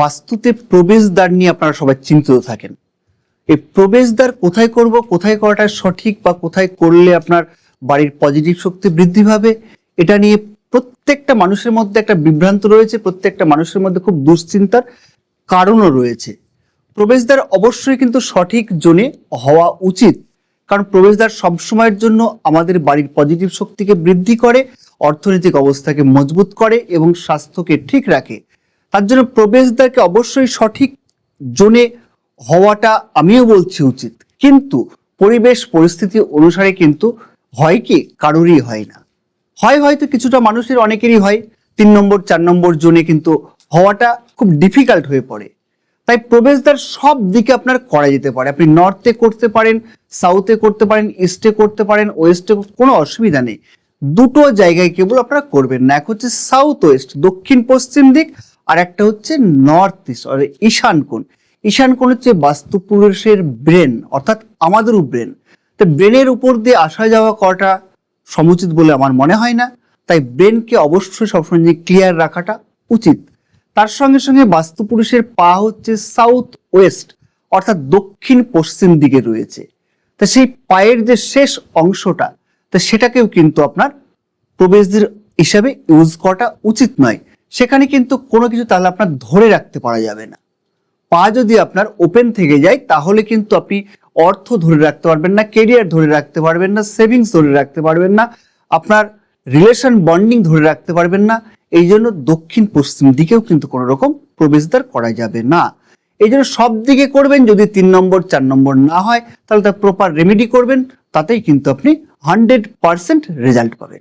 বাস্তুতে প্রবেশদ্বার নিয়ে আপনারা সবাই চিন্তিত থাকেন। এই প্রবেশদ্বার কোথায় করব, কোথায় করাটা সঠিক বা কোথায় করলে আপনার বাড়ির পজিটিভ শক্তি বৃদ্ধি পাবে, এটা নিয়ে প্রত্যেকটা মানুষের মধ্যে একটা বিভ্রান্ত রয়েছে, প্রত্যেকটা মানুষের মধ্যে খুব দুশ্চিন্তার কারণও রয়েছে। প্রবেশদ্বার অবশ্যই কিন্তু সঠিক জোনে হওয়া উচিত, কারণ প্রবেশদ্বার সবসময়ের জন্য আমাদের বাড়ির পজিটিভ শক্তিকে বৃদ্ধি করে, অর্থনৈতিক অবস্থাকে মজবুত করে এবং স্বাস্থ্যকে ঠিক রাখে। তার জন্য প্রবেশদ্বারকে অবশ্যই সঠিক জোনে হওয়াটা আমিও বলছি উচিত। কিন্তু পরিবেশ পরিস্থিতি অনুসারে কিন্তু হয় কি, কারোরই হয় না। হয় হয়তো কিছুটা মানুষের অনেকেরই হয়, তিন নম্বর, চার নম্বর জোনে কিন্তু হওয়াটা খুব ডিফিকাল্ট হয়ে পড়ে। তাই প্রবেশদ্বার সব দিকে আপনার করা যেতে পারে। আপনি নর্থে করতে পারেন সাউথে করতে পারেন ইস্টে করতে পারেন ওয়েস্টে কোনো অসুবিধা নেই। দুটো জায়গায় কেবল আপনারা করবেন না। এক হচ্ছে সাউথ ওয়েস্ট দক্ষিণ পশ্চিম দিক আর একটা হচ্ছে নর্থ ইস্ট ঈশান কোণ। ঈশান কোণ হচ্ছে বাস্তুপুরুষের ব্রেন অর্থাৎ আমাদেরও ব্রেন তো ব্রেনের উপর দিয়ে আসা যাওয়া করাটা সমুচিত বলে আমার মনে হয় না। তাই ব্রেনকে অবশ্যই সবসময় ক্লিয়ার রাখাটা উচিত। তার সঙ্গে সঙ্গে বাস্তুপুরুষের পা হচ্ছে সাউথ ওয়েস্ট অর্থাৎ দক্ষিণ পশ্চিম দিকে রয়েছে। তা সেই পায়ের যে শেষ অংশটা, তা সেটাকেও কিন্তু আপনার প্রবেশদের হিসাবে ইউজ করাটা উচিত নয়। সেখানে কিন্তু কোনো কিছু তাহলে আপনার ধরে রাখতে পারা যাবে না। পা যদি আপনার ওপেন থেকে যায়, তাহলে কিন্তু আপনি অর্থ ধরে রাখতে পারবেন না কেরিয়ার ধরে রাখতে পারবেন না সেভিংস ধরে রাখতে পারবেন না, আপনার রিলেশন বন্ডিং ধরে রাখতে পারবেন না। এই জন্য দক্ষিণ পশ্চিম দিকেও কিন্তু কোনো রকম প্রবেশদ্বার করা যাবে না। এই জন্য সব দিকে করবেন, যদি তিন নম্বর, চার নম্বর না হয়, তাহলে তার প্রপার রেমেডি করবেন, তাতেই কিন্তু আপনি হান্ড্রেড পার্সেন্ট রেজাল্ট পাবেন।